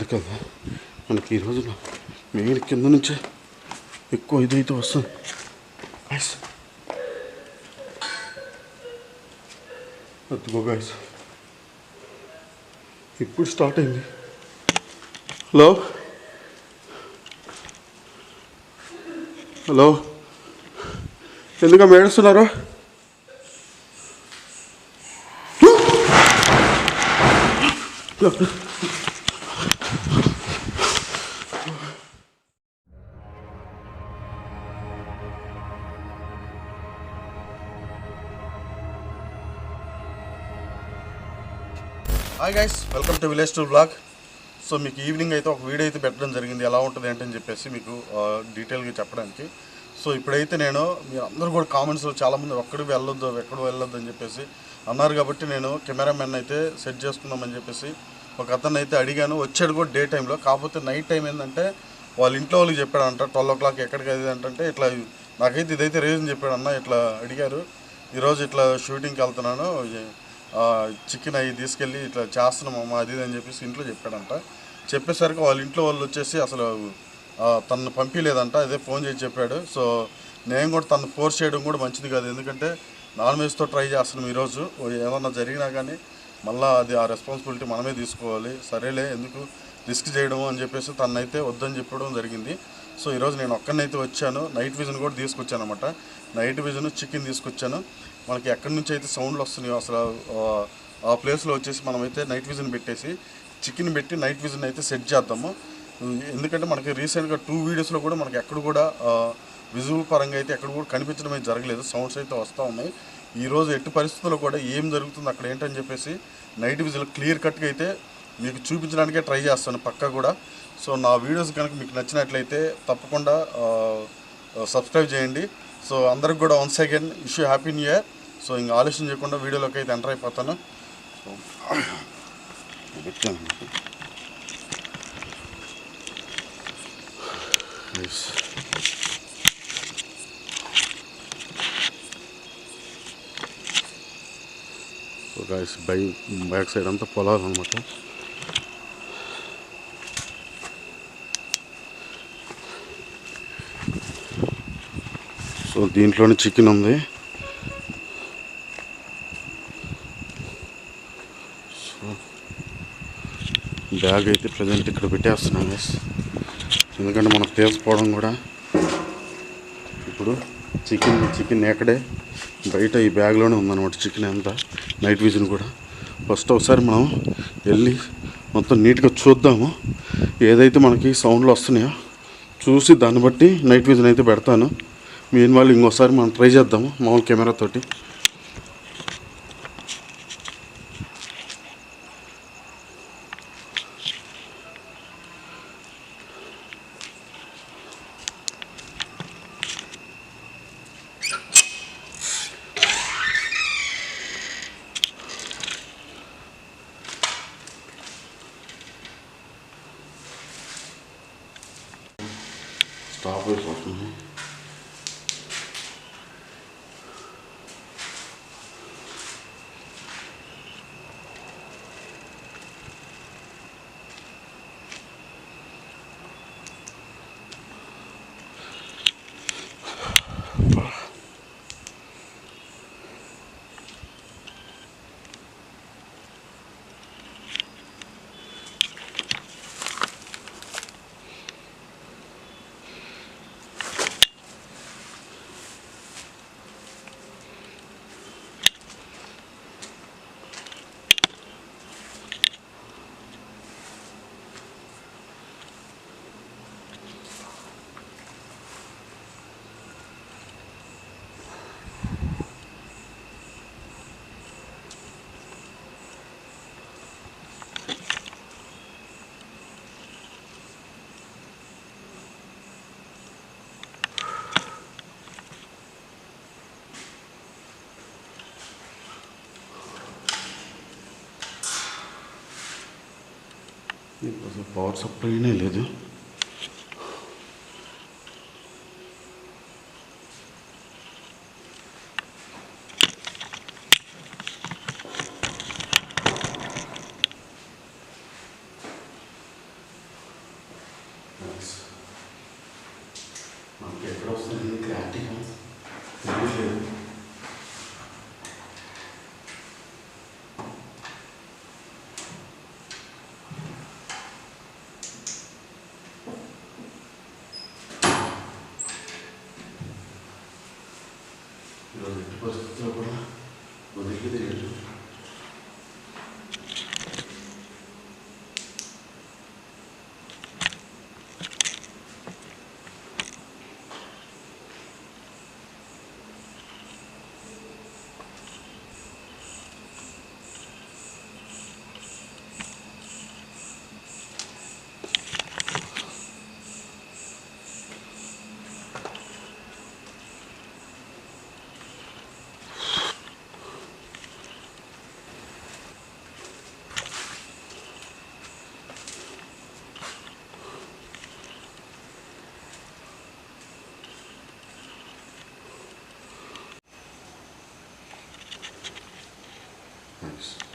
అందుకని మనకి ఈ రోజున మెయిన్ కింద నుంచే ఎక్కువ ఇదైతే వస్తుంది. ఎస్ అదిగో గైస్ ఇప్పుడు స్టార్ట్ అయింది. హలో హలో ఎందుకు ఏడుస్తున్నారు? Hi guys welcome to village two blog so మీకు ఈవినింగ్ అయితే ఒక వీడియో అయితే పెట్టడం జరిగింది. ఎలా ఉంటుంది ఏంటని చెప్పేసి మీకు డీటెయిల్గా చెప్పడానికి. సో ఇప్పుడైతే నేను మీరు అందరూ కూడా కామెంట్స్లో చాలామంది ఒక్కడికి వెళ్ళొద్దు ఎక్కడ వెళ్ళొద్దు అని చెప్పేసి అన్నారు కాబట్టి నేను కెమెరామెన్ అయితే సెట్ చేసుకుందామని చెప్పేసి ఒక అతను అయితే అడిగాను. వచ్చాడు కూడా డే టైంలో కాకపోతే నైట్ టైం ఏంటంటే వాళ్ళ ఇంట్లో వాళ్ళకి చెప్పాడంట ట్వెల్వ్ ఓ క్లాక్ ఎక్కడికి అది అంటే ఇట్లా నాకైతే ఇదైతే రీజన్ చెప్పాడు అన్న ఇట్లా అడిగారు. ఈరోజు ఇట్లా షూటింగ్కి వెళ్తున్నాను. చికెన్ అవి తీసుకెళ్ళి ఇట్లా చేస్తున్నామమ్మా అది ఇది అని చెప్పేసి ఇంట్లో చెప్పాడంట. చెప్పేసరికి వాళ్ళ ఇంట్లో వాళ్ళు వచ్చేసి అసలు తనను పంపించలేదంట అదే ఫోన్ చేసి చెప్పాడు. సో నేను కూడా తను ఫోర్స్ చేయడం కూడా మంచిది కాదు. ఎందుకంటే నాన్ వెజ్తో ట్రై చేస్తున్నాం ఈరోజు. ఏమన్నా జరిగినా కానీ మళ్ళీ అది ఆ రెస్పాన్సిబిలిటీ మనమే తీసుకోవాలి. సరేలే ఎందుకు? రిస్క్ చేయడం అని చెప్పేసి తనైతే వద్దని చెప్పడం జరిగింది. సో ఈరోజు నేను ఒక్కనైతే వచ్చాను. నైట్ విజన్ కూడా తీసుకొచ్చాను అనమాట నైట్ విజన్ చికెన్ తీసుకొచ్చాను. మనకి ఎక్కడి నుంచి అయితే సౌండ్లు వస్తున్నాయో అసలు ఆ- ప్లేస్లో వచ్చేసి మనమైతే నైట్ విజన్ పెట్టేసి చికెన్ పెట్టి నైట్ విజన్ అయితే సెట్ చేద్దాము. ఎందుకంటే మనకి రీసెంట్గా టూ వీడియోస్లో కూడా మనకి ఎక్కడ కూడా విజువల్ పరంగా అయితే ఎక్కడ కూడా కనిపించడం అయితే జరగలేదు. సౌండ్స్ అయితే వస్తూ ఉన్నాయి. ఈరోజు ఎట్టి పరిస్థితుల్లో కూడా ఏం జరుగుతుంది అక్కడ ఏంటని చెప్పేసి నైట్ విజువల్ క్లియర్ కట్గా అయితే మీకు చూపించడానికే ట్రై చేస్తాను పక్కా కూడా. సో నా వీడియోస్ కనుక మీకు నచ్చినట్లయితే తప్పకుండా సబ్స్క్రైబ్ చేయండి. సో అందరికి కూడా once again wish you happy new year so ఇంకా ఆలోచన చేయకుండా వీడియోలోకి అయితే ఎంటర్ అయిపోతాను. So so guys by back side అంతా పొలాలు అనమాట సో దీంట్లోనే చికెన్ ఉంది. సో బ్యాగ్ అయితే ప్రజెంట్ ఇక్కడ పెట్టేస్తున్నాం గైస్ ఎందుకంటే మనకు తీసుకోవడం కూడా ఇప్పుడు చికెన్ చికెన్ ఎక్కడే? బయట ఈ బ్యాగ్లోనే ఉందన్నమాట చికెన్ అంతా. నైట్ విజన్ కూడా. ఫస్ట్ ఒకసారి మనం వెళ్ళి మొత్తం నీట్గా చూద్దాము. ఏదైతే మనకి సౌండ్లు వస్తున్నాయో చూసి దాన్ని బట్టి నైట్ విజన్ అయితే పెడతాను. మెయిన్ వాళ్ళు ఇంకోసారి మనం ట్రై చేద్దాము మామూలు కెమెరా పవర్ సప్లైనే లేదు families.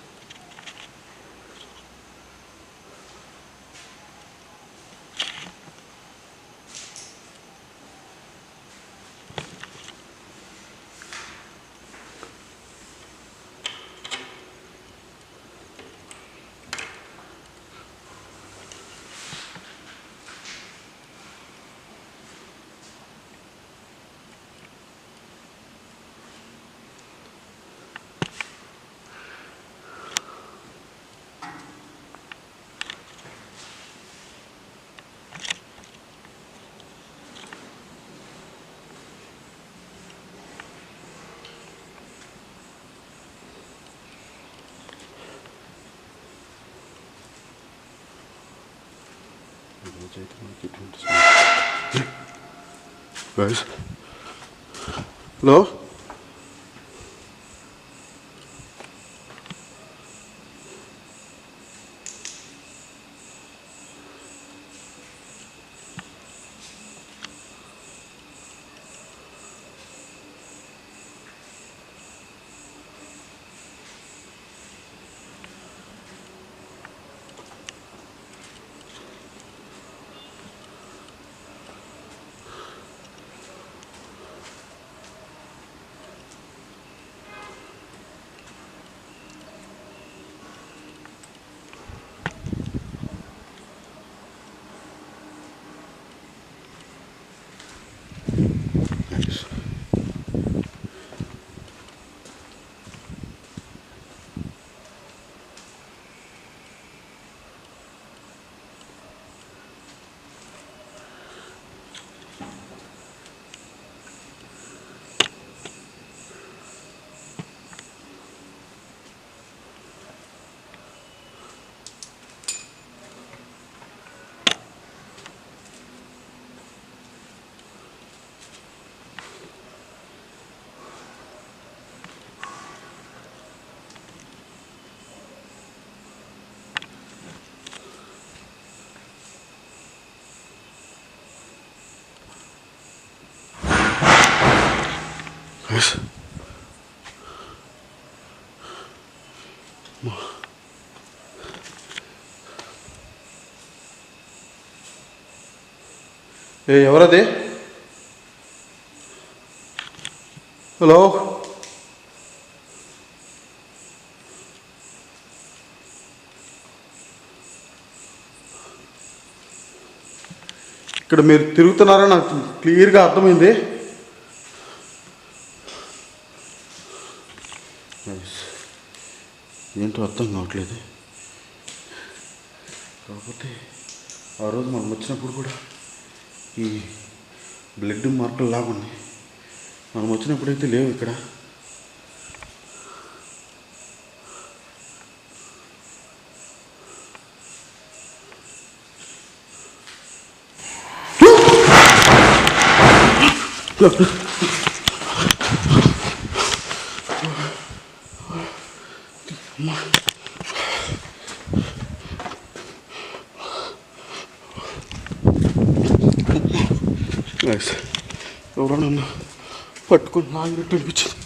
రోజైతే మనకి ఏ ఎవరది? హలో? ఇక్కడ మీరు తిరుగుతున్నారని నాకు క్లియర్గా అర్థమైంది. ఏంటో అర్థం కావట్లేదు. కాకపోతే ఆ రోజు మనం వచ్చినప్పుడు కూడా ఈ బ్లడ్ మార్కులు లాగా ఉన్నాయి మనం వచ్చినప్పుడైతే లేవు ఇక్కడ. నైస్ ఎవరో నన్ను పట్టుకుని లాగినట్టు అనిపించింది.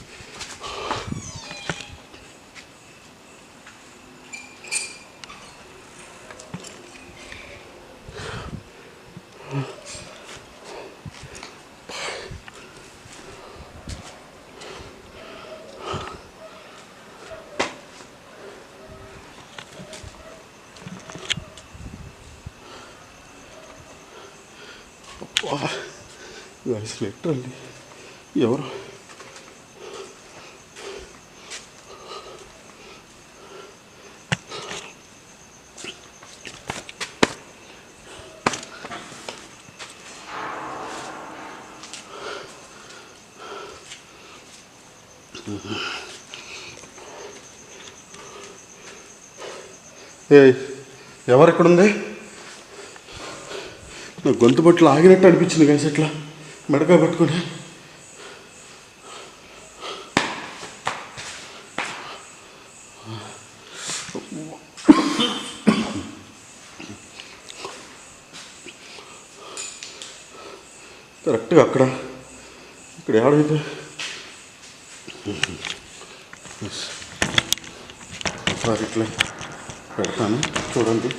గైస్ అండి ఎవరు ఏ ఎవరు ఎక్కడుంది నా గొంతు బట్టలు ఆగినట్టు అనిపించింది కాసేట్లా ఎట్లా? మెడక పట్టుకొని. కరెక్ట్గా అక్కడ. ఇక్కడ ఏడైతే. ఒకసారి ఇట్లా పెడతాను. చూడండి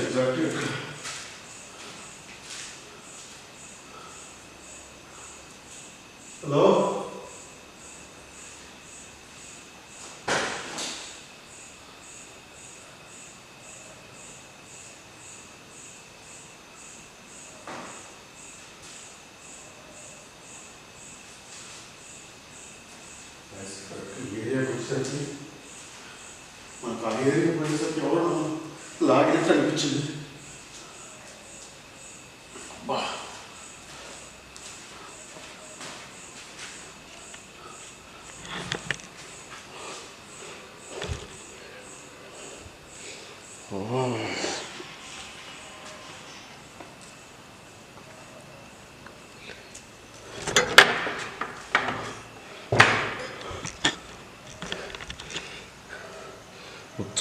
ఎగ్జాక్ట్గా ఇక్కడ. హలో ఏరియాకి వచ్చేసరికి మనకు ఆ ఏరియాకి పోయేసరికి ఎవరు లాగినట్టు అనిపించింది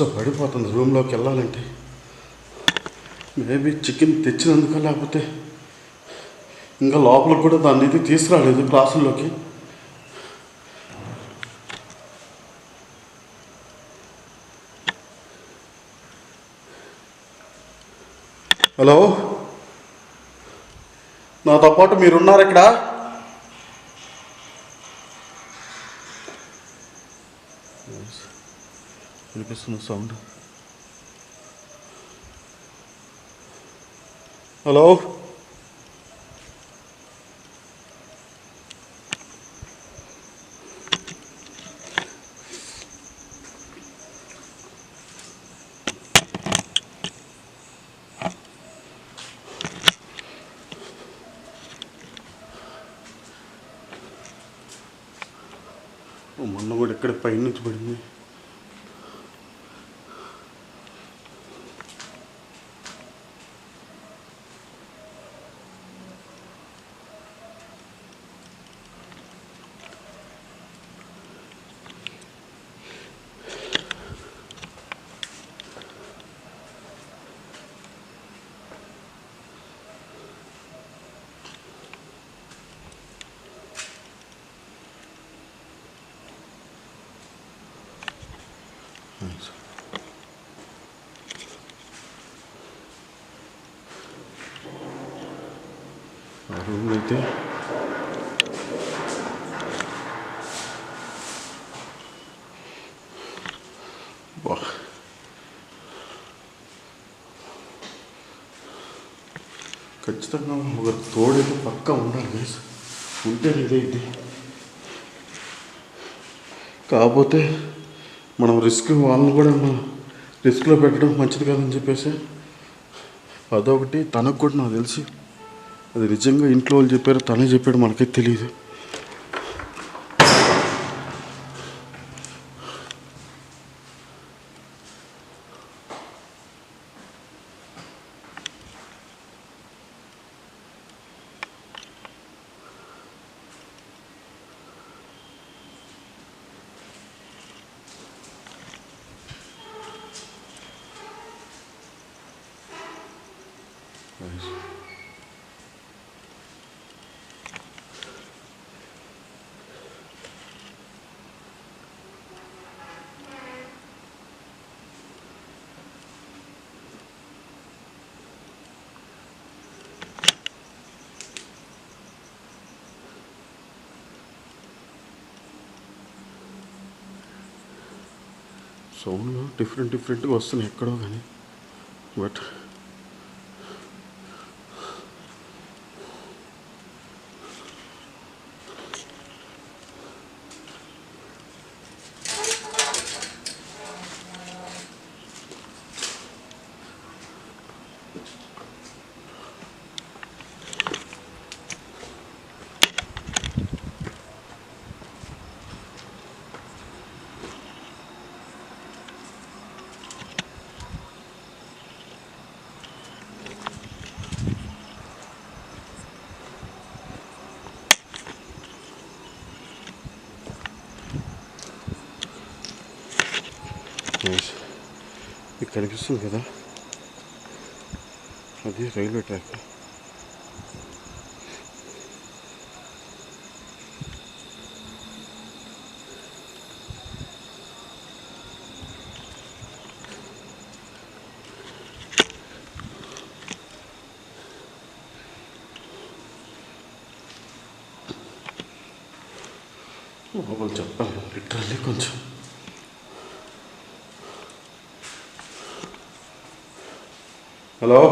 సో పడిపోతుంది. రూమ్లోకి వెళ్ళాలంటే మేబీ చికెన్ తెచ్చినందుక లేకపోతే ఇంకా లోపలికి కూడా దాన్ని ఇది తీసుకురాలేదు క్లాసుల్లోకి. హలో? నాతో పాటు మీరున్నారు ఇక్కడ? వినిపిస్తుంది సౌండ్. హలో? మొన్న కూడా ఇక్కడ పైనుంచి పడింది ఆ రూమ్ అయితే ఖచ్చితంగా ఒక తోడైతే పక్కా ఉండాలి గైస్ ఉంటే ఇదైతే కాకపోతే మనం రిస్క్ వాళ్ళని కూడా మనం రిస్క్లో పెట్టడం మంచిది కాదని చెప్పేసి. అదొకటి తనకు కూడా నాకు తెలిసి. అది నిజంగా ఇంట్లో వాళ్ళు చెప్పారు తనే చెప్పాడు మనకైతే తెలియదు సౌండ్లు డిఫరెంట్ డిఫరెంట్గా వస్తున్నాయి ఎక్కడో కానీ. బట్ కనిపిస్తుంది కదా అది రైల్వే ట్రాక్ లోపల చెప్పాలి లిటరల్లీ హలో.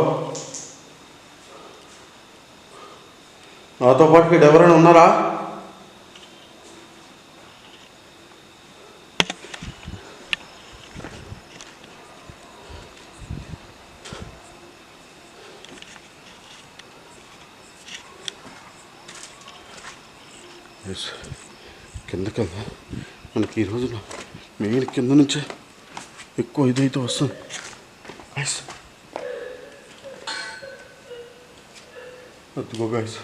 నాతో పాటు ఇక్కడ ఎవరైనా ఉన్నారా? ఎస్ కిందకి మనకి ఈ రోజున మెయిన్ కింద నుంచే ఎక్కువ ఇదైతే వస్తుంది. అదిగో గాయస్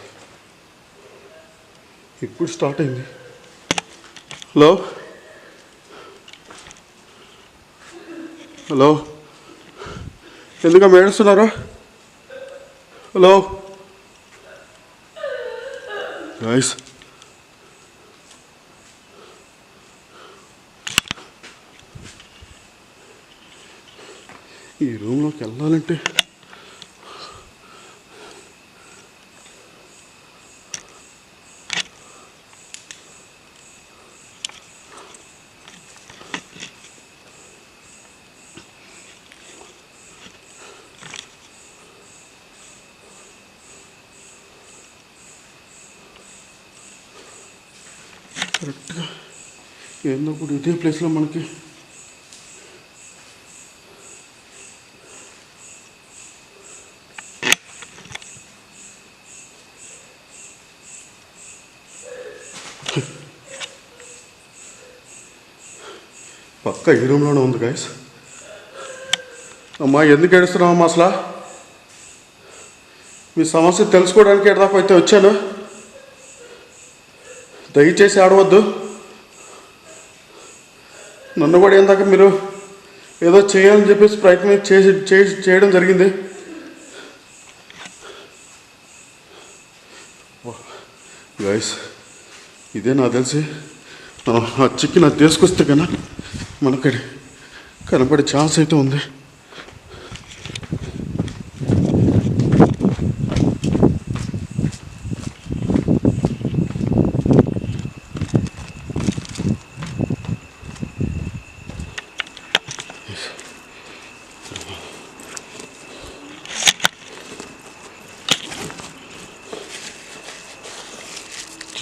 ఇప్పుడు స్టార్ట్ అయింది. హలో? హలో? ఎందుకు ఏడుస్తున్నారు? హలో? గాయస్ ఈ రూమ్లోకి వెళ్ళాలంటే ఏందో ఇప్పుడు ఇదే ప్లేస్లో మనకి. పక్క ఈ రూమ్లోనే ఉంది గాయస్ అమ్మా ఎందుకు ఏడుస్తున్నావమ్మా అసలు? మీ సమస్య తెలుసుకోవడానికి ఎడదాకా అయితే వచ్చాను. దయచేసి ఆడవద్దు. నన్ను కూడా ఏందాక మీరు ఏదో చేయాలని చెప్పేసి ప్రయత్నం చేసి చేసి చేయడం జరిగింది. గాయస్ ఇదే నాకు తెలిసి మనం ఆ చిక్కి నాకు తీసుకొస్తే కన్నా మనకి కనపడే ఛాన్స్ అయితే ఉంది.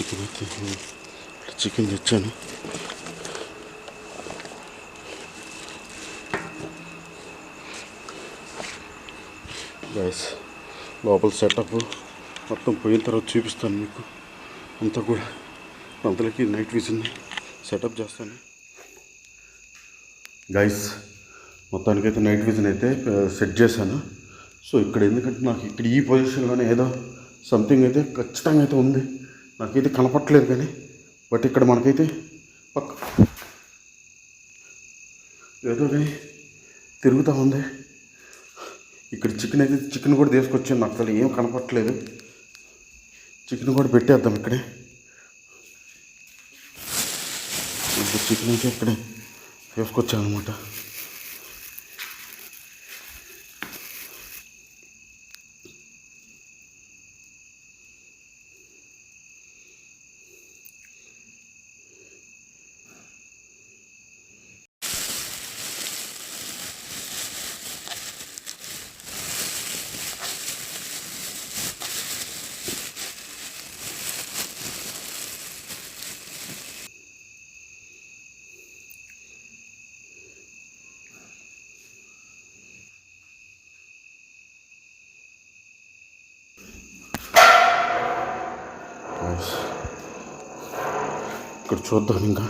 చికెన్ అయితే చికెన్ తెచ్చాను. గైస్ లోపల సెటప్ మొత్తం పోయిన తర్వాత చూపిస్తాను మీకు. అంతా కూడా అంతలోకి నైట్ విజన్ సెటప్ చేస్తాను. గైస్ మొత్తానికైతే నైట్ విజన్ అయితే సెట్ చేశాను. సో ఇక్కడ ఎందుకంటే నాకు ఇక్కడ ఈ పొజిషన్లోనే ఏదో సంథింగ్ అయితే ఖచ్చితంగా అయితే ఉంది. నాకైతే కనపట్లేదు కానీ బట్ ఇక్కడ మనకైతే పక్క ఏదో కానీ తిరుగుతూ ఉంది. ఇక్కడ చికెన్ అయితే చికెన్ కూడా తీసుకొచ్చాను నాకు అసలు ఏం కనపట్లేదు చికెన్ కూడా పెట్టేద్దాం ఇక్కడే. ఇప్పుడు చికెన్ అయితే ఇక్కడే తీసుకొచ్చాను అనమాట ఇక్కడ చూద్దాం ఇంకా